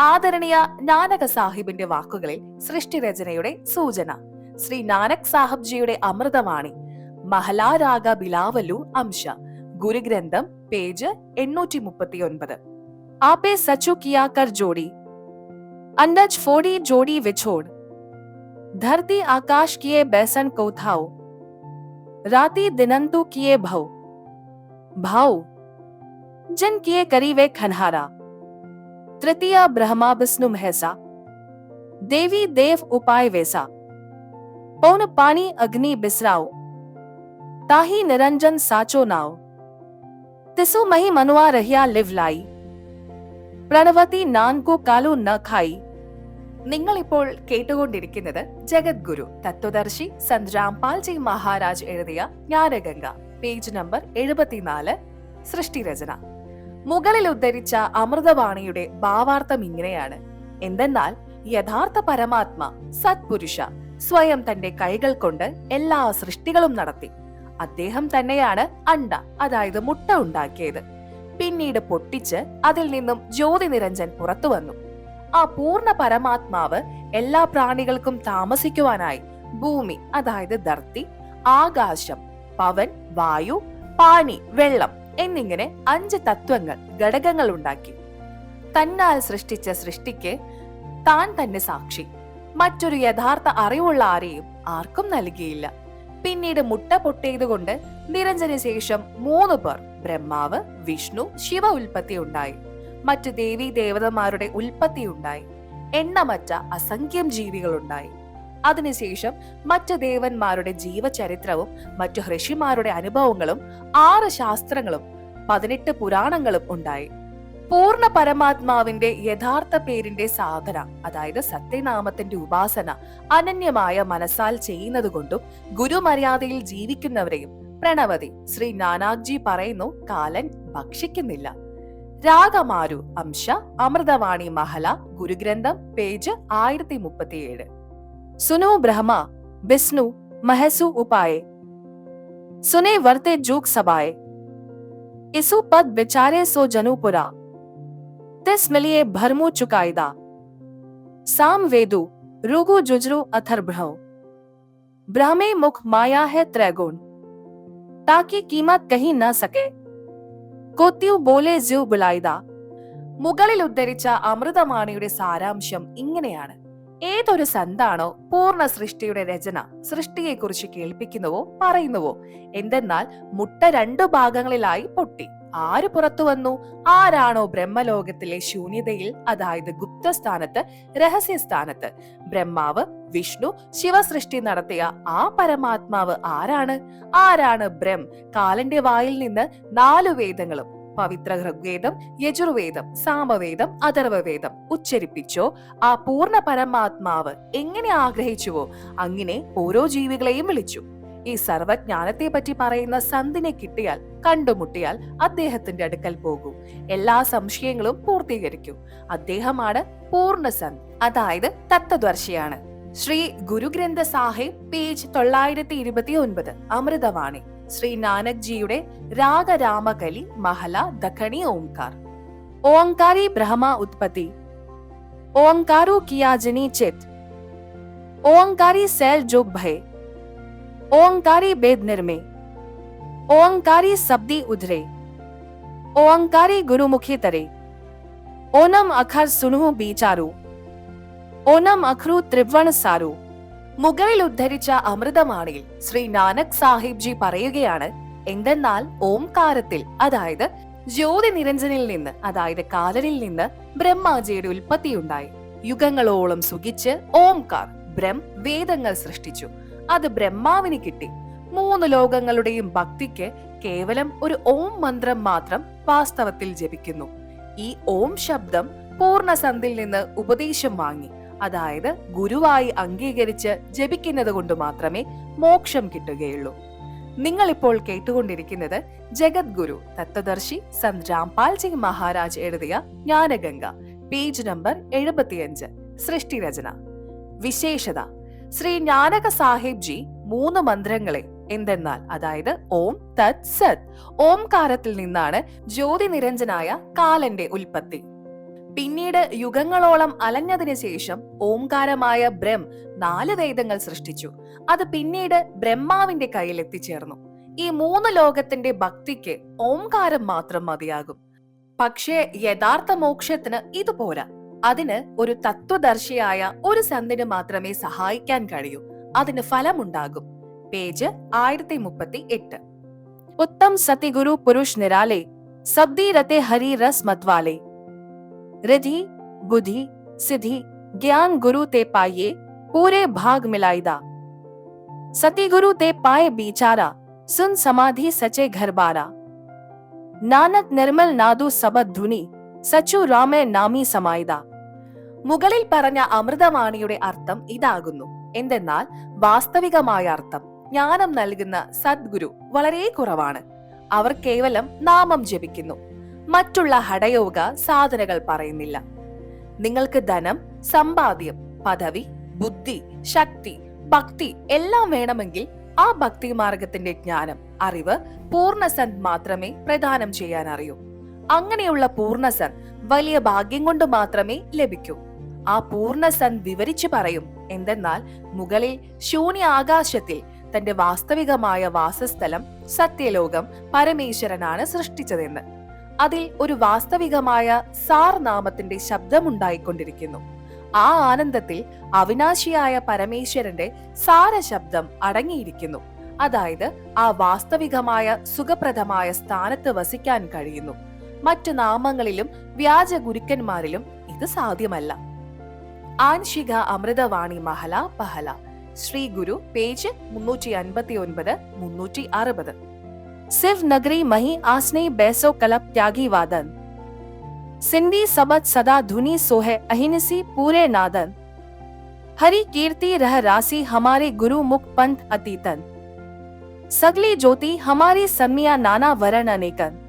ആദരണീയ നാനക സാഹിബിന്റെ വാക്കുകളിൽ സൃഷ്ടി രചനയുടെ സൂചന. ശ്രീ നാനക് സാഹബ്ജിയുടെ അമൃതവാണി. മഹലാരാഗ ബിലാവലു അംശ. ഗുരുഗ്രന്ഥം പേജ് എണ്ണൂറ്റി മുപ്പത്തി ഒൻപത് ആപേ സച്ചു കിയാ കർ ജോഡി. അന്നജ് ഫോഡി ജോഡി വിഛോഡ് ധർത്തി ആകാശ് കിയെ ബേസൻ കൗഥാവ്. രാതി ദിനന്തു കിയെ ഭൗ. ഭൗ. ജൻ കിയെ കരിവേ ഖൻഹാരാ. तृतीय ब्रह्मा विष्णु महसा देवी देव उपाय वैसा पौन पानी अग्नि बिसराओ ताही निरंजन साचो नाव तिसु मही मनुआ रहिया लिव लाई പ്രണവതി നാൻകു കാലു ന ഖായി നിങ്ങൾ ഇപ്പോൾ കേട്ടുകൊണ്ടിരിക്കുന്നത് ജഗദ്ഗുരു തത്വദർശി സന്ത് രാംപാൽജി മഹാരാജ് എഴുതിയ ജ്ഞാനഗംഗ പേജ് നമ്പർ എഴുപത്തിനാല് സൃഷ്ടിരചന മുകളിൽ ഉദ്ധരിച്ച അമൃതവാണിയുടെ ഭാവാർത്ഥം ഇങ്ങനെയാണ്. എന്തെന്നാൽ യഥാർത്ഥ പരമാത്മ സത്പുരുഷ സ്വയം തന്റെ കൈകൾ കൊണ്ട് എല്ലാ സൃഷ്ടികളും നടത്തി. അദ്ദേഹം തന്നെയാണ് അണ്ട അതായത് മുട്ട ഉണ്ടാക്കിയത്. പിന്നീട് പൊട്ടിച്ച് അതിൽ നിന്നും ജ്യോതി നിരഞ്ജൻ പുറത്തു വന്നു. ആ പൂർണ പരമാത്മാവ് എല്ലാ പ്രാണികൾക്കും താമസിക്കുവാനായി ഭൂമി അതായത് ധർത്തി ആകാശം പവൻ വായു പാനി വെള്ളം എന്നിങ്ങനെ അഞ്ച് തത്വങ്ങൾ ഘടകങ്ങൾ ഉണ്ടാക്കി. തന്നാൽ സൃഷ്ടിച്ച സൃഷ്ടിക്ക് താൻ തന്നെ സാക്ഷി. മറ്റൊരു യഥാർത്ഥ അറിവുള്ള ആരെയും ആർക്കും നൽകിയില്ല. പിന്നീട് മുട്ട പൊട്ടിയതുകൊണ്ട് നിരഞ്ജന ശേഷം മൂന്ന് പേർ ബ്രഹ്മാവ് വിഷ്ണു ശിവ ഉൽപ്പത്തി ഉണ്ടായി. മറ്റു ദേവി ദേവതമാരുടെ ഉൽപ്പത്തി ഉണ്ടായി. എണ്ണമറ്റ അസംഖ്യം ജീവികൾ ഉണ്ടായി അതിനുശേഷം മറ്റു ദേവന്മാരുടെ ജീവചരിത്രവും മറ്റു ഋഷിമാരുടെ അനുഭവങ്ങളും ആറ് ശാസ്ത്രങ്ങളും പതിനെട്ട് പുരാണങ്ങളും ഉണ്ടായി. പൂർണ പരമാത്മാവിന്റെ യഥാർത്ഥ പേരിന്റെ സാധന അതായത് സത്യനാമത്തിന്റെ ഉപാസന അനന്യമായ മനസ്സാൽ ചെയ്യുന്നതുകൊണ്ടും ഗുരുമര്യാദയിൽ ജീവിക്കുന്നവരെയും പ്രണവതി ശ്രീ നാനാക്ജി പറയുന്നു കാലൻ ഭക്ഷിക്കുന്നില്ല. രാഗമാരു അംശ അമൃതവാണി മഹല ഗുരുഗ്രന്ഥം പേജ് ആയിരത്തി മുപ്പത്തിയേഴ്. സുനോ ബ്രഹ്മ ബിസ്നു മഹസു ഉപായെ സുനെ വർത്തെ ജൂക് സഭായെ ഇസു പദ് വിചാരെ സോ ജനുപുര तिस मिलिए भरमु चुकायदा साम वेदु रुगु जुजरु अथर्भ्रव ब्राह्मे मुख माया है त्रैगुण ताकि कीमत कहीं न सके കൊത്യു ബോലെ ജ്യു ബുലായിദ മുകളിൽ ഉദ്ധരിച്ച അമൃതവാണിയുടെ സാരാംശം ഇങ്ങനെയാണ് ഏതൊരു സന്താണോ പൂർണ സൃഷ്ടിയുടെ രചന സൃഷ്ടിയെക്കുറിച്ച് കേൾപ്പിക്കുന്നുവോ പറയുന്നുവോ? എന്തെന്നാൽ മുട്ട രണ്ടു ഭാഗങ്ങളിലായി പൊട്ടി. ആര് പുറത്തു വന്നു? ആരാണോ ബ്രഹ്മലോകത്തിലെ ശൂന്യതയിൽ അതായത് ഗുപ്തസ്ഥാനത്ത് രഹസ്യസ്ഥാനത്ത്? ബ്രഹ്മാവ് വിഷ്ണു ശിവസൃഷ്ടി നടത്തിയ ആ പരമാത്മാവ് ആരാണ്? ആരാണ് ബ്രഹ്ം? കാലന്റെ വായിൽ നിന്ന് നാലു വേദങ്ങളും പവിത്ര ഋഗ്വേദം യജുർവേദം സാമവേദം അഥർവവേദം ഉച്ചരിപ്പിച്ചോ. ആ പൂർണ പരമാത്മാവ് എങ്ങനെ ആഗ്രഹിച്ചുവോ അങ്ങനെ ഓരോ ജീവികളെയും വിളിച്ചു. ഈ സർവജ്ഞാനത്തെ പറ്റി പറയുന്ന സന്തിനെ കിട്ടിയാൽ കണ്ടുമുട്ടിയാൽ അദ്ദേഹത്തിന്റെ അടുക്കൽ പോകൂ. എല്ലാ സംശയങ്ങളും പൂർത്തീകരിക്കൂ. അദ്ദേഹമാണ് പൂർണ സന്ത് അതായത് തത്വദർശിയാണ്. ശ്രീ ഗുരുഗ്രന്ഥ സാഹിബ് പേജ് തൊള്ളായിരത്തി ഇരുപത്തി ഒൻപത് അമൃതവാണി. ശ്രീ നാനക് ജിയുടെ രാഗരാമകലി മഹല ദഖണി ഓംകാർ ഓങ്കാരി ബ്രഹ്മ ഉത്പത്തി ഓങ്കാരു കിയാജനി ചിത് ओंकारी सैल जोग भय ओंकारी वेद निर्मे ओंकारी शब्दी उधरे ओंकारी गुरुमुखी तरे ओनम अखर सुनु बीचारू ഓണം അഖ്രു ത്രിവൺ സാരു മുകളിൽ ഉദ്ധരിച്ച അമൃതമാണിയിൽ ശ്രീ നാനക് സാഹിബ് ജി പറയുകയാണ് എന്തെന്നാൽ ഓംകാരത്തിൽ അതായത് ജ്യോതി നിരഞ്ജനിൽ നിന്ന് അതായത് കാലനിൽ നിന്ന് ബ്രഹ്മാജിയുടെ ഉൽപ്പത്തിയുണ്ടായി യുഗങ്ങളോളം സുഖിച്ച് ഓംകാർ ബ്രഹ്മ വേദങ്ങൾ സൃഷ്ടിച്ചു. അത് ബ്രഹ്മാവിന് കിട്ടി. മൂന്ന് ലോകങ്ങളുടെയും ഭക്തിക്ക് കേവലം ഒരു ഓം മന്ത്രം മാത്രം വാസ്തവത്തിൽ ജപിക്കുന്നു. ഈ ഓം ശബ്ദം പൂർണസന്ധിൽ നിന്ന് ഉപദേശം വാങ്ങി. അതായത് ഗുരുവായി അംഗീകരിച്ച് ജപിക്കുന്നത് കൊണ്ട് മാത്രമേ മോക്ഷം കിട്ടുകയുള്ളൂ. നിങ്ങൾ ഇപ്പോൾ കേട്ടുകൊണ്ടിരിക്കുന്നത് ജഗദ്ഗുരു തത്വദർശി സന്ത് രാംപാൽ സിംഗ് മഹാരാജ് എഴുതിയ ജ്ഞാനഗംഗ പേജ് നമ്പർ എഴുപത്തിയഞ്ച് സൃഷ്ടിരചന. വിശേഷത ശ്രീ ജ്ഞാനക സാഹിബ് ജി മൂന്ന് മന്ത്രങ്ങളെ എന്തെന്നാൽ അതായത് ഓം തത് സത് ഓംകാരത്തിൽ നിന്നാണ് ജ്യോതി നിരഞ്ജനായ കാലന്റെ ഉൽപ്പത്തി. പിന്നീട് യുഗങ്ങളോളം അലഞ്ഞതിനു ശേഷം ഓംകാരമായ ബ്രഹ്മ നാല് വേദങ്ങൾ സൃഷ്ടിച്ചു. അത് പിന്നീട് ബ്രഹ്മാവിന്റെ കയ്യിൽ എത്തിച്ചേർന്നു ഈ മൂന്ന് ലോകത്തിന്റെ ഭക്തിക്ക് ഓംകാരം മാത്രം മതിയാകും. പക്ഷേ യഥാർത്ഥ മോക്ഷത്തിന് ഇതുപോലെ പോരാ അതിന് ഒരു തത്വദർശിയായ ഒരു സന്തിന് മാത്രമേ സഹായിക്കാൻ കഴിയൂ. അതിന് ഫലമുണ്ടാകും. പേജ് ആയിരത്തി മുപ്പത്തി എട്ട് ഉത്തം സതിഗുരു പുരുഷ് നിരാലേ സബ്ദി രത്തെ ഹരി രസ് മത്വാലെ रिधि बुद्धि सिद्धि ज्ञान गुरु ते पाइये पूरे भाग मिलाईदा सती गुरु ते पाए बिचारा सुन समाधि सचे घर बारा നാനക് നിർമ്മൽ നാദു സബദ് ധുനി സച്ചു രാമേ നാമി സമായിത മുകളിൽ പറഞ്ഞ അമൃതവാണിയുടെ അർത്ഥം ഇതാകുന്നു എന്തെന്നാൽ വാസ്തവികമായ അർത്ഥം ജ്ഞാനം നൽകുന്ന സദ്ഗുരു വളരെ കുറവാണ് അവർ കേവലം നാമം ജപിക്കുന്നു മറ്റുള്ള ഹടയോഗ സാധനകൾ പറയുന്നില്ല. നിങ്ങൾക്ക് ധനം സമ്പാദ്യം പദവി ബുദ്ധി ശക്തി ഭക്തി എല്ലാം വേണമെങ്കിൽ ആ ഭക്തി മാർഗത്തിന്റെ ജ്ഞാനം അറിവ് പൂർണസന്ത് മാത്രമേ പ്രദാനം ചെയ്യാൻ അറിയൂ. അങ്ങനെയുള്ള പൂർണസൻ വലിയ ഭാഗ്യം കൊണ്ട് മാത്രമേ ലഭിക്കൂ. ആ പൂർണസൻ വിവരിച്ചു പറയും എന്തെന്നാൽ മുകളിൽ ശൂന്യ ആകാശത്തിൽ തന്റെ വാസ്തവികമായ വാസസ്ഥലം സത്യലോകം പരമേശ്വരനാണ് സൃഷ്ടിച്ചതെന്ന്. അതിൽ ഒരു വാസ്തവികമായ സാർ നാമത്തിന്റെ ശബ്ദമുണ്ടായിക്കൊണ്ടിരിക്കുന്നു. ആ ആനന്ദത്തിൽ അവിനാശിയായ പരമേശ്വരന്റെ സാരശബ്ദം അടങ്ങിയിരിക്കുന്നു. അതായത് ആ വാസ്തവികമായ സുഖപ്രദമായ സ്ഥാനത്ത് വസിക്കാൻ കഴിയുന്നു. മറ്റു നാമങ്ങളിലും വ്യാജ ഗുരുക്കന്മാരിലും ഇത് സാധ്യമല്ല. ആൻഷിക അമൃതവാണി മഹല പഹല. ശ്രീ ഗുരു പേജ് മുന്നൂറ്റി അൻപത്തി ഒൻപത് മുന്നൂറ്റി അറുപത് सिर्फ नगरी मही आसने बैसो कलप त्यागी वादन सिंधी सबद सदा धुनी सोहे अहिनसी पूरे नादन हरि कीर्ति रह रासी हमारे गुरु मुख पंथ अतीतन सगली ज्योति हमारी सन्मिया नाना वरण अनेकन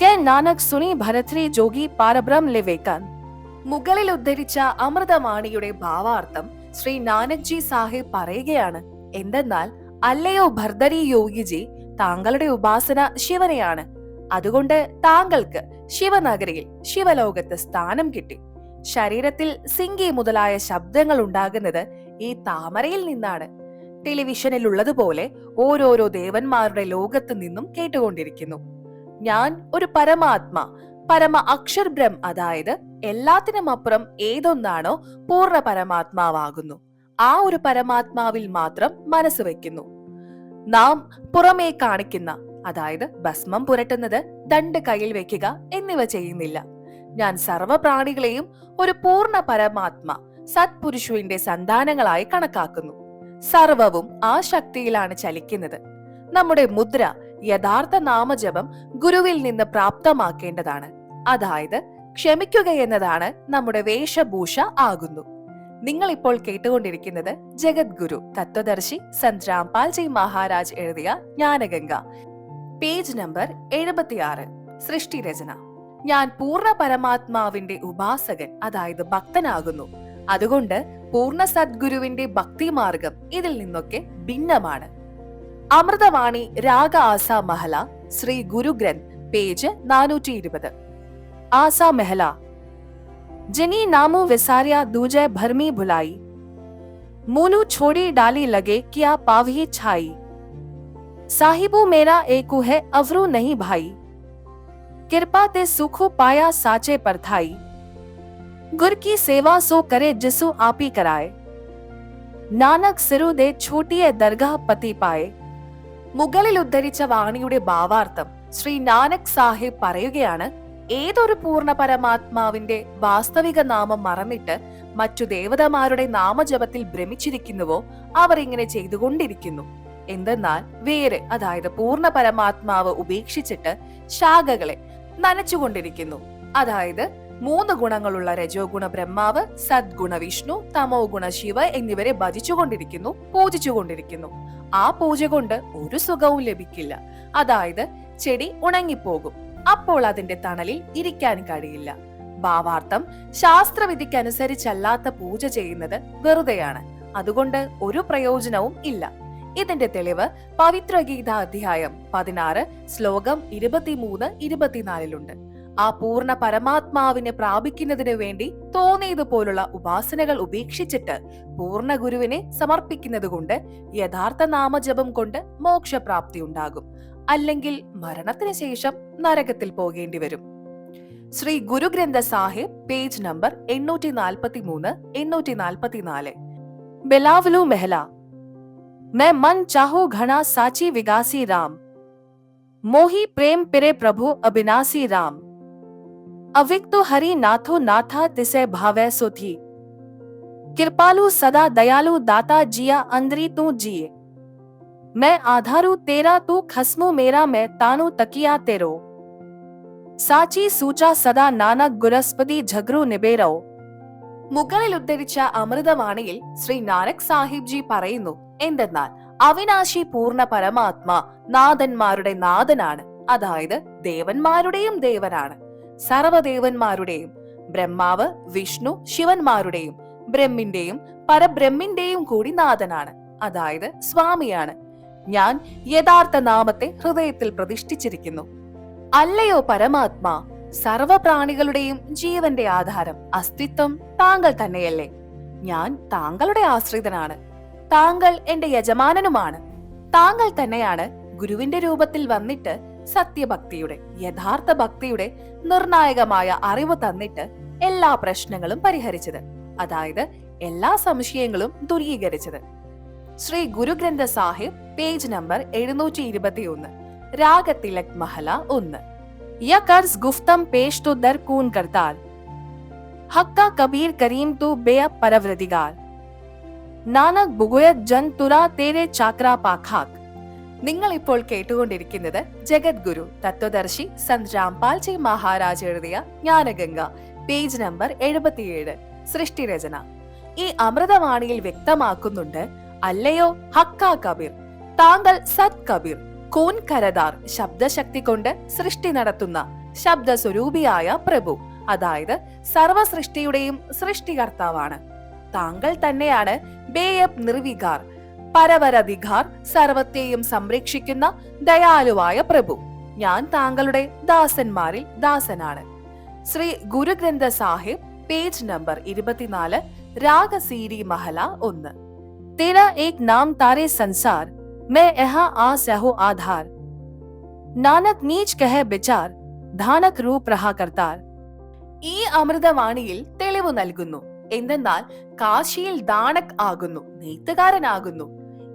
के नानक सुनी भरथरी जोगी पारब्रह्म लिवेकन മുകളിൽ ഉദ്ധരിച്ച അമൃതവാണിയുടെ ഭാവാർത്ഥം ശ്രീ നാനക് ജി സാഹിബ് പറയുകയാണ് എന്തെന്നാൽ അല്ലയോ ഭർദരി യോഗിജി താങ്കളുടെ ഉപാസന ശിവനെയാണ്. അതുകൊണ്ട് താങ്കൾക്ക് ശിവനഗരിയിൽ ശിവലോകത്ത് സ്ഥാനം കിട്ടി. ശരീരത്തിൽ സിംഗി മുതലായ ശബ്ദങ്ങൾ ഉണ്ടാകുന്നത് ഈ താമരയിൽ നിന്നാണ്. ടെലിവിഷനിൽ ഉള്ളതുപോലെ ഓരോരോ ദേവന്മാരുടെ ലോകത്ത് നിന്നും കേട്ടുകൊണ്ടിരിക്കുന്നു. ഞാൻ ഒരു പരമാത്മ പരമ അക്ഷർഭ്രം അതായത് എല്ലാത്തിനും അപ്പുറം ഏതൊന്നാണോ പൂർണ പരമാത്മാവാകുന്നു. ആ ഒരു പരമാത്മാവിൽ മാത്രം മനസ്സ് വെക്കുന്നു നാം പുറമേ കാണിക്കുന്ന അതായത് ഭസ്മം പുരട്ടുന്നത് ദണ്ട് കയ്യിൽ വെക്കുക എന്നിവ ചെയ്യുന്നില്ല. ഞാൻ സർവപ്രാണികളെയും ഒരു പൂർണ പരമാത്മ സത്പുരുഷുവിന്റെ സന്താനങ്ങളായി കണക്കാക്കുന്നു. സർവവും ആ ശക്തിയിലാണ് ചലിക്കുന്നത്. നമ്മുടെ മുദ്ര യഥാർത്ഥ നാമജപം ഗുരുവിൽ നിന്ന് പ്രാപ്തമാക്കേണ്ടതാണ്. അതായത് ക്ഷമിക്കുക എന്നതാണ് നമ്മുടെ വേഷഭൂഷ ആകുന്നു. നിങ്ങൾ ഇപ്പോൾ കേട്ടുകൊണ്ടിരിക്കുന്നത് ജഗദ്ഗുരു തത്വദർശി സന്ത് രാംപാൽജി മഹാരാജ് എഴുതിയ ജ്ഞാനഗംഗ. പേജ് നമ്പർ എഴുപത്തിയാറ് സൃഷ്ടി രചന. ഞാൻ പൂർണ പരമാത്മാവിന്റെ ഉപാസകൻ അതായത് ഭക്തനാകുന്നു. അതുകൊണ്ട് പൂർണ സദ്ഗുരുവിന്റെ ഭക്തിമാർഗം ഇതിൽ നിന്നൊക്കെ ഭിന്നമാണ്. അമൃതവാണി രാഗ ആസ മഹല ശ്രീ ഗുരുഗ്രന്ഥ് പേജ് നാനൂറ്റി ഇരുപത് ആസാ മെഹല जिनी नामो विसारिया दूजे भरमी भुलाई मोनू छोड़ी डाली लगे क्या पावही छाई साहिबू मेरा एकू है अवरू नहीं भाई कृपा ते सुखो पाया साचे पर थाई गुर की सेवा सो करे जिसु आपी कराए നാനക് സിറുദെ ഛോട്ടിയെ ദർഗാഹ് പതി പായെ മുകളിൽ ഉദ്ധരിച്ച വാണിയുടെ ഭാവാർത്ഥം ശ്രീ നാനക് സാഹിബ് പറയുകയാണ് ഏതൊരു പൂർണ പരമാത്മാവിന്റെ വാസ്തവിക നാമം മറന്നിട്ട് മറ്റു ദേവതമാരുടെ നാമജപത്തിൽ ഭ്രമിച്ചിരിക്കുന്നുവോ അവർ ഇങ്ങനെ ചെയ്തുകൊണ്ടിരിക്കുന്നു. എന്തെന്നാൽ വേര് അതായത് പൂർണ പരമാത്മാവ് ഉപേക്ഷിച്ചിട്ട് ശാഖകളെ നനച്ചുകൊണ്ടിരിക്കുന്നു. അതായത് മൂന്ന് ഗുണങ്ങളുള്ള രജോ ഗുണ ബ്രഹ്മാവ് സദ്ഗുണ വിഷ്ണു തമോ ഗുണ ശിവ എന്നിവരെ ഭജിച്ചുകൊണ്ടിരിക്കുന്നു പൂജിച്ചുകൊണ്ടിരിക്കുന്നു. ആ പൂജ കൊണ്ട് ഒരു സുഖവും ലഭിക്കില്ല. അതായത് ചെടി ഉണങ്ങിപ്പോകും. അപ്പോൾ അതിന്റെ തണലിൽ ഇരിക്കാൻ കഴിയില്ല. ഭാവാർത്ഥം ശാസ്ത്രവിധിക്കനുസരിച്ചല്ലാത്ത പൂജ ചെയ്യുന്നത് വെറുതെയാണ്. അതുകൊണ്ട് ഒരു പ്രയോജനവും ഇല്ല. ഇതിന്റെ തെളിവ് പവിത്രഗീത അധ്യായം പതിനാറ് ശ്ലോകം ഇരുപത്തിമൂന്ന് ഇരുപത്തിനാലിലുണ്ട്. ആ പൂർണ പരമാത്മാവിനെ പ്രാപിക്കുന്നതിന് വേണ്ടി തോന്നിയതുപോലുള്ള ഉപാസനകൾ ഉപേക്ഷിച്ചിട്ട് പൂർണ ഗുരുവിനെ സമർപ്പിക്കുന്നത് കൊണ്ട് യഥാർത്ഥ നാമജപം കൊണ്ട് മോക്ഷപ്രാപ്തി ഉണ്ടാകും. അല്ലെങ്കിൽ മരണത്തിന് ശേഷം നരകത്തിൽ പോകേണ്ടി വരും ശ്രീ ഗുരുഗ്രന്ഥ സാഹിബ് പേജ് നമ്പർ എണ്ണൂറ്റി നാൽപ്പത്തി മൂന്ന് എണ്ണൂറ്റി നാൽപ്പത്തിനാല് ബെലാവലു മെഹല मैं मन चाहो घना साची विगासी राम मोही प्रेम पिरे प्रभु अविनासी राम अविक्तो हरि नाथो नाथा तिसे भावै सो थी कृपालु सदा दयालु दाता जिया अंदरी तू जिए मैं आधारू तेरा तू खसमु मेरा मैं तानु तकिया तेरो സാച്ചി സൂച സദാ നാനക് ഗുരസ്പതി ഝഗ്രു നിബേരോ മുകളിൽ ഉദ്ധരിച്ച അമൃതവാണിയിൽ ശ്രീ നാനക് സാഹിബ് ജി പറയുന്നു എന്തെന്നാൽ അവിനാശി പൂർണ്ണ പരമാത്മാ നാഥന്മാരുടെ നാഥനാണ് അതായത് ദേവന്മാരുടെയും ദേവനാണ് സർവദേവന്മാരുടെയും ബ്രഹ്മാവ് വിഷ്ണു ശിവന്മാരുടെയും ബ്രഹ്മിന്റെയും പരബ്രഹ്മിന്റെയും കൂടി നാഥനാണ് അതായത് സ്വാമിയാണ് ഞാൻ യഥാർത്ഥ നാമത്തെ ഹൃദയത്തിൽ പ്രതിഷ്ഠിച്ചിരിക്കുന്നു. അല്ലയോ പരമാത്മാ സർവപ്രാണികളുടെയും ജീവന്റെ ആധാരം അസ്തിത്വം താങ്കൾ തന്നെയല്ലേ. ഞാൻ താങ്കളുടെ ആശ്രിതനാണ്. താങ്കൾ എന്റെ യജമാനനുമാണ്. താങ്കൾ തന്നെയാണ് ഗുരുവിന്റെ രൂപത്തിൽ വന്നിട്ട് സത്യഭക്തിയുടെ യഥാർത്ഥ ഭക്തിയുടെ നിർണായകമായ അറിവ് തന്നിട്ട് എല്ലാ പ്രശ്നങ്ങളും പരിഹരിച്ചത്. അതായത് എല്ലാ സംശയങ്ങളും ദൂരീകരിച്ചത്. ശ്രീ ഗുരുഗ്രന്ഥ സാഹിബ് പേജ് നമ്പർ എഴുന്നൂറ്റി ഇരുപത്തി ഒന്ന് രാഗത്തിലക് മഹല ഒന്ന്. യ കർസ് ഗുഫ്തം പേഷ് ദർ കൂൻ കർത്താൽ. ഹക്ക കബീർ കരീം തു ബേയ പരവ്രതികാർ നാനക് ബുഗുയത് ജൻ തുരാ തേരെ ചാക്ര പാഖാക്. നിങ്ങൾ ഇപ്പോൾ കേട്ടുകൊണ്ടിരിക്കുന്നത് ജഗദ്ഗുരു തത്വദർശി സന്ത് രാംപാൽജി മഹാരാജ് എഴുതിയ ജ്ഞാനഗംഗ പേജ് നമ്പർ എഴുപത്തിയേഴ് സൃഷ്ടിരചന. ഈ അമൃതവാണിയിൽ വ്യക്തമാക്കുന്നുണ്ട് അല്ലയോ? ഹക്ക കബീർ. താങ്കൾ സത് കബീർ. കൂൻ കരദാർ. ശബ്ദശക്തി കൊണ്ട് സൃഷ്ടി നടത്തുന്ന ശബ്ദ സ്വരൂപിയായ പ്രഭു. അതായത് സർവ സൃഷ്ടിയുടെയും സൃഷ്ടികർത്താവാണ്. താങ്കൾ തന്നെയാണ് ബേയബ് നിർവികാർ. പരവരധികാർ സർവത്തെയും സംരക്ഷിക്കുന്ന ദയാലുവായ പ്രഭു. ഞാൻ താങ്കളുടെ ദാസന്മാരിൽ ദാസനാണ്. ശ്രീ ഗുരുഗ്രന്ഥ സാഹിബ് പേജ് നമ്പർ ഇരുപത്തിനാല് രാഗസീരി മഹല ഒന്ന്. तेरा एक नाम तारे संसार मैं यहाँ आ सहो आधार നാനക് നീച്ച് കഹ ബിച്ചാർ ധാനക് രൂപ് രഹാ കർത്താർ ഈ അമൃതവാണിയിൽ തെളിവ് നൽകുന്നു എന്തെന്നാൽ കാശിയിൽ ദാനക് ആകുന്നു നെയ്ത്തുകാരനാകുന്നു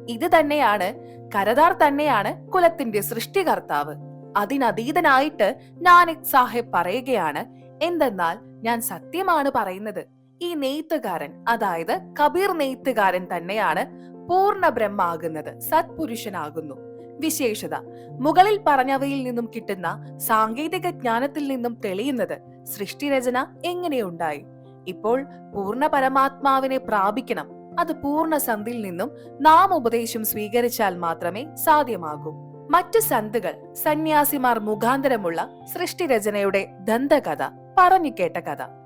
ഇത് തന്നെയാണ് കരതാർ തന്നെയാണ് കുലത്തിന്റെ സൃഷ്ടികർത്താവ് അതിനതീതനായിട്ട് നാനക് സാഹിബ് പറയുകയാണ് എന്തെന്നാൽ ഞാൻ സത്യമാണ് പറയുന്നത് ഈ നെയ്ത്തുകാരൻ അതായത് കബീർ നെയ്ത്തുകാരൻ തന്നെയാണ് പൂർണ ബ്രഹ്മാകുന്നത് സത്പുരുഷനാകുന്നു. വിശേഷത മുകളിൽ പറഞ്ഞവയിൽ നിന്നും കിട്ടുന്ന സാങ്കേതിക ജ്ഞാനത്തിൽ നിന്നും തെളിയുന്നത് സൃഷ്ടിരചന എങ്ങനെയുണ്ടായി? ഇപ്പോൾ പൂർണ പരമാത്മാവിനെ പ്രാപിക്കണം അത് പൂർണ സന്ധിൽ നിന്നും നാം ഉപദേശം സ്വീകരിച്ചാൽ മാത്രമേ സാധ്യമാകൂ. മറ്റു സന്തുകൾ സന്യാസിമാർ മുഖാന്തരമുള്ള സൃഷ്ടിരചനയുടെ ദന്തകഥ പറഞ്ഞു കേട്ട കഥ.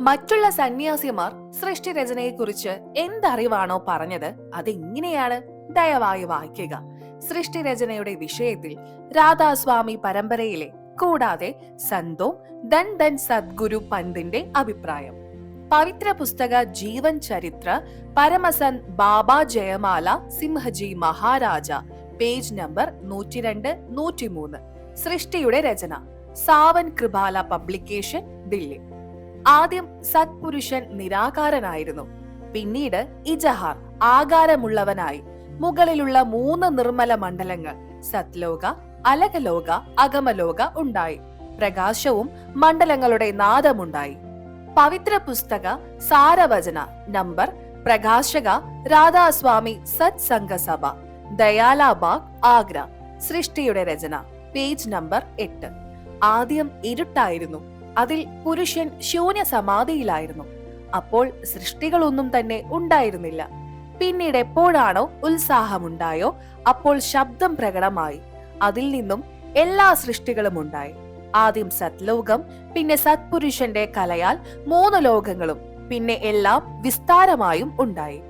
മറ്റുള്ള സന്യാസിമാർ സൃഷ്ടിരചനയെക്കുറിച്ച് എന്തറിവാണോ പറഞ്ഞത് അതെങ്ങനെയാണ്? ദയവായി വായിക്കുക. സൃഷ്ടിരചനയുടെ വിഷയത്തിൽ രാധാസ്വാമി പരമ്പരയിലെ കൂടാതെ സന്തോ ദൻ ദൻ സദ്ഗുരു പന്തിന്റെ അഭിപ്രായം. പവിത്ര പുസ്തക ജീവൻ ചരിത്ര പരമസൻ ബാബ ജയമാല സിംഹജി മഹാരാജ പേജ് നമ്പർ നൂറ്റിരണ്ട് നൂറ്റിമൂന്ന്. സൃഷ്ടിയുടെ രചന. സാവൻ കൃപാല പബ്ലിക്കേഷൻ ദില്ലി. ആദ്യം സത്പുരുഷൻ നിരാകാരനായിരുന്നു. പിന്നീട് ഇജഹാർ ആകാരമുള്ളവനായി. മുകളിലുള്ള മൂന്ന് നിർമ്മല മണ്ഡലങ്ങൾ സത്ലോക അലകലോക അഗമലോക ഉണ്ടായി. പ്രകാശവും മണ്ഡലങ്ങളുടെ നാദമുണ്ടായി. പവിത്ര പുസ്തക സാരവചന നമ്പർ പ്രകാശക രാധാസ്വാമി സത് സംഘസഭ ദയാലാബാഗ് ആഗ്ര സൃഷ്ടിയുടെ രചന പേജ് നമ്പർ എട്ട്. ആദ്യം ഇരുട്ടായിരുന്നു. അതിൽ പുരുഷൻ ശൂന്യ സമാധിയിലായിരുന്നു അപ്പോൾ സൃഷ്ടികളൊന്നും തന്നെ ഉണ്ടായിരുന്നില്ല. പിന്നീട് എപ്പോഴാണോ ഉത്സാഹമുണ്ടായോ അപ്പോൾ ശബ്ദം പ്രകടമായി. അതിൽ നിന്നും എല്ലാ സൃഷ്ടികളും ഉണ്ടായി. ആദ്യം സത്ലോകം പിന്നെ സത്പുരുഷന്റെ കലയാൽ മൂന്ന് ലോകങ്ങളും പിന്നെ എല്ലാം വിസ്താരമായും ഉണ്ടായി.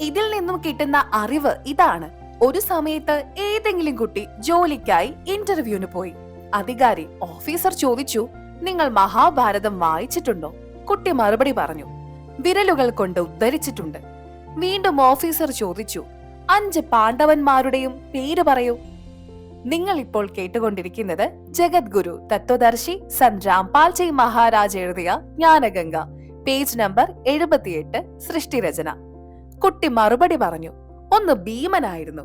ഇതിൽ നിന്നും കിട്ടുന്ന അറിവ് ഇതാണ്. ഒരു സമയത്ത് ഏതെങ്കിലും കുട്ടി ജോലിക്കായി ഇന്റർവ്യൂവിന് പോയി. അധികാരി ഓഫീസർ ചോദിച്ചു നിങ്ങൾ മഹാഭാരതം വായിച്ചിട്ടുണ്ടോ? കുട്ടി മറുപടി പറഞ്ഞു. വിരലുകൾ കൊണ്ട് ഉദ്ധരിച്ചിട്ടുണ്ട്. വീണ്ടും ഓഫീസർ ചോദിച്ചു അഞ്ച് പാണ്ഡവന്മാരുടെയും പേര് പറയൂ. നിങ്ങൾ ഇപ്പോൾ കേട്ടുകൊണ്ടിരിക്കുന്നത് ജഗദ്ഗുരു തത്വദർശി സൻ രാംപാൽജി മഹാരാജ് എഴുതിയ ജ്ഞാനഗംഗ പേജ് നമ്പർ എഴുപത്തിയെട്ട് സൃഷ്ടിരചന. കുട്ടി മറുപടി പറഞ്ഞു ഒന്ന് ഭീമനായിരുന്നു.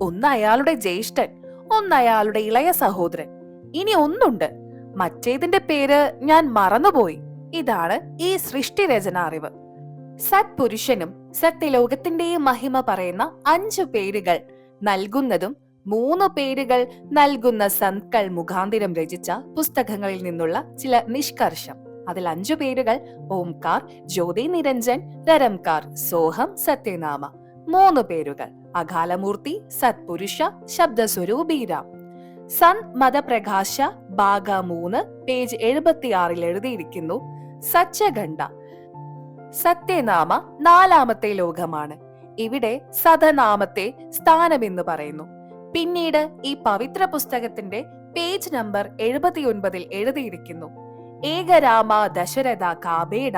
ഒന്ന് അയാളുടെ ജ്യേഷ്ഠൻ ഒന്ന് അയാളുടെ ഇളയ സഹോദരൻ. ഇനി ഒന്നുണ്ട്. മറ്റേതിന്റെ പേര് ഞാൻ മറന്നുപോയി. ഇതാണ് ഈ സൃഷ്ടി സൃഷ്ടിരചന അറിവ്. സത്പുരുഷനും സത്യലോകത്തിന്റെയും മഹിമ പറയുന്ന അഞ്ചു പേരുകൾ നൽകുന്നതും മൂന്ന് പേരുകൾ നൽകുന്ന സന്ത്കൾ മുഖാന്തിരം രചിച്ച പുസ്തകങ്ങളിൽ നിന്നുള്ള ചില നിഷ്കർഷം. അതിൽ അഞ്ചു പേരുകൾ ഓംകാർ ജ്യോതി നിരഞ്ജൻ രരംകാർ സോഹം സത്യനാമ. മൂന്ന് പേരുകൾ. അകാലമൂർത്തി സത്പുരുഷ ശബ്ദസ്വരൂപീരാം സന്ത് മതപ്രകാശ ഭാഗ മൂന്ന് പേജ് എഴുപത്തിയാറിൽ എഴുതിയിരിക്കുന്നു. സച്ചഗണ്ഡ സത്യനാമ നാലാമത്തെ ലോകമാണ്. ഇവിടെ സതനാമത്തെ സ്ഥാനമെന്ന് പറയുന്നു. പിന്നീട് ഈ പവിത്ര പുസ്തകത്തിന്റെ പേജ് നമ്പർ എഴുപത്തിയൊൻപതിൽ എഴുതിയിരിക്കുന്നു. ഏകരാമ ദശരഥ കാബേഡ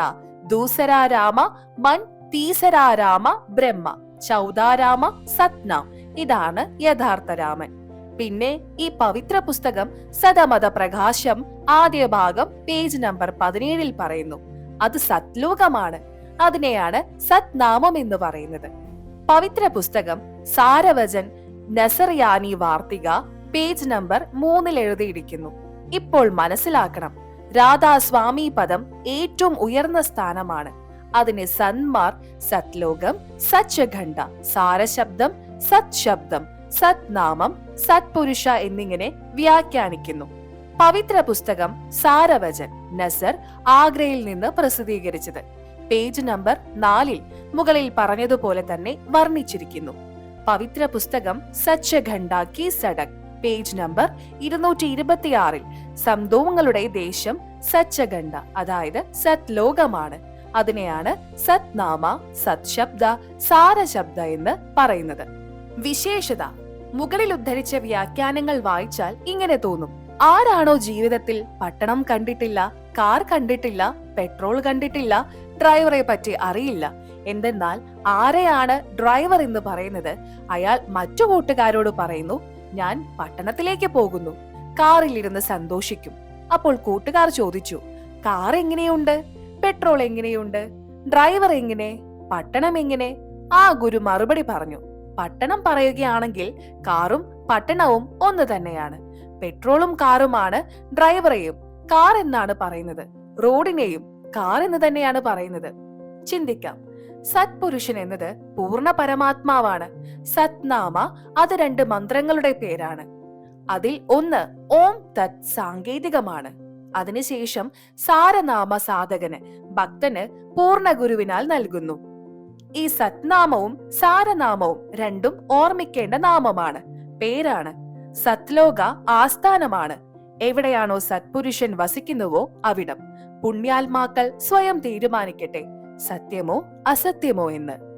ദൂസരാരാമ മൻ തീസരാരാമ ബ്രഹ്മ ചൗദാരാമ സത്നാം. ഇതാണ് യഥാർത്ഥ രാമൻ പിന്നെ ഈ പവിത്ര പുസ്തകം സതമത പ്രകാശം ആദ്യ ഭാഗം പേജ് നമ്പർ പതിനേഴിൽ പറയുന്നു. അത് സത്ലോകമാണ്. അതിനെയാണ് സത്നാമം എന്ന് പറയുന്നത്. പവിത്ര പുസ്തകം സാരവചൻ നസറിയാനി വാർത്തിക പേജ് നമ്പർ മൂന്നിൽ എഴുതിയിരിക്കുന്നു. ഇപ്പോൾ മനസ്സിലാക്കണം. രാധാസ്വാമി പദം ഏറ്റവും ഉയർന്ന സ്ഥാനമാണ്. അതിന് സന്മാർ സത്ലോകം സച്ചഖണ്ഡ സാരശബ്ദം സത് ശബ്ദം സത്നാമം സത്പുരുഷ എന്നിങ്ങനെ വ്യാഖ്യാനിക്കുന്നു. പവിത്ര പുസ്തകം സാരവചൻ നസർ ആഗ്രയിൽ നിന്ന് പ്രസിദ്ധീകരിച്ചത്. പേജ് നമ്പർ നാലിൽ മുകളിൽ പറഞ്ഞതുപോലെ തന്നെ വർണിച്ചിരിക്കുന്നു. പവിത്ര പുസ്തകം സച്ചഖണ്ഡ കി സഡക് പേജ് നമ്പർ ഇരുന്നൂറ്റി ഇരുപത്തിയാറിൽ സംതോങ്ങളുടെ ദേശം സച്ചഖണ്ഡ അതായത് സത് ലോകമാണ് അതിനെയാണ് സത്നാമ സത്ശബ്ദ സാരശബ്ദ എന്ന് പറയുന്നത്. വിശേഷത മുകളിൽ ഉദ്ധരിച്ച വ്യാഖ്യാനങ്ങൾ വായിച്ചാൽ ഇങ്ങനെ തോന്നും. ആരാണോ ജീവിതത്തിൽ പട്ടണം കണ്ടിട്ടില്ല കാർ കണ്ടിട്ടില്ല പെട്രോൾ കണ്ടിട്ടില്ല ഡ്രൈവറെ പറ്റി അറിയില്ല. എന്തെന്നാൽ ആരെയാണ് ഡ്രൈവർ എന്ന് പറയുന്നത്? അയാൾ മറ്റു കൂട്ടുകാരോട് പറയുന്നു ഞാൻ പട്ടണത്തിലേക്ക് പോകുന്നു. കാറിൽ കാറിലിരുന്ന് സന്തോഷിക്കും. അപ്പോൾ കൂട്ടുകാർ ചോദിച്ചു കാർ എങ്ങനെയുണ്ട്? പെട്രോൾ എങ്ങനെയുണ്ട്? ഡ്രൈവർ എങ്ങനെ? പട്ടണം എങ്ങനെ? ആ ഗുരു മറുപടി പറഞ്ഞു പട്ടണം പറയുകയാണെങ്കിൽ കാറും പട്ടണവും ഒന്ന് തന്നെയാണ്. പെട്രോളും കാറുമാണ് ഡ്രൈവറെയും കാർ എന്നാണ് പറയുന്നത്. റോഡിനെയും കാർ എന്ന് തന്നെയാണ് പറയുന്നത്. ചിന്തിക്കാം. സത്പുരുഷൻ എന്നത് പൂർണ പരമാത്മാവാണ്. സത്നാമ അത് രണ്ട് മന്ത്രങ്ങളുടെ പേരാണ്. അതിൽ ഒന്ന് ഓം തത് സാങ്കേതികമാണ്. അതിനുശേഷം സാരനാമ സാധകന് ഭക്തന് പൂർണ ഗുരുവിനാൽ നൽകുന്നു. ഈ സത്നാമവും സാരനാമവും രണ്ടും ഓർമ്മിക്കേണ്ട നാമമാണ്. പേരാണ് സത്ലോക ആസ്ഥാനമാണ്. എവിടെയാണോ സത്പുരുഷൻ വസിക്കുന്നുവോ അവിടം. പുണ്യാത്മാക്കൾ സ്വയം തീരുമാനിക്കട്ടെ. സത്യമോ അസത്യമോ എന്ന്.